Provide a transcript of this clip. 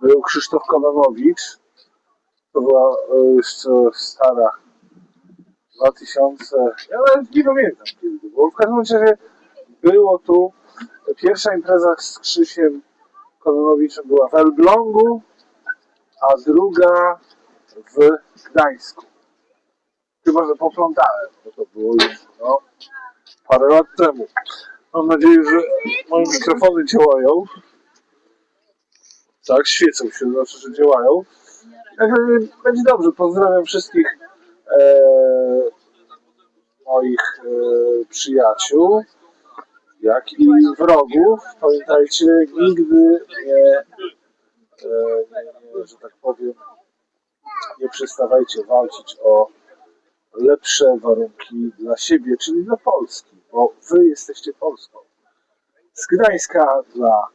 Był Krzysztof Kononowicz. To była e, jeszcze stara 2000. Ja nawet nie pamiętam kiedy to było. W każdym razie było tu pierwsza impreza z Krzysiem Kononowiczem była w Elblągu, a druga w Gdańsku. Chyba, że poplątałem, bo to było już no, parę lat temu. Mam nadzieję, że moje mikrofony działają. Tak, świecą się, znaczy, że działają. Będzie dobrze. Pozdrawiam wszystkich e, moich e, przyjaciół, jak i wrogów. Pamiętajcie, nigdy nie, e, nie że tak powiem, nie przestawajcie walczyć o lepsze warunki dla siebie, czyli dla Polski, bo wy jesteście Polską. Z Gdańska dla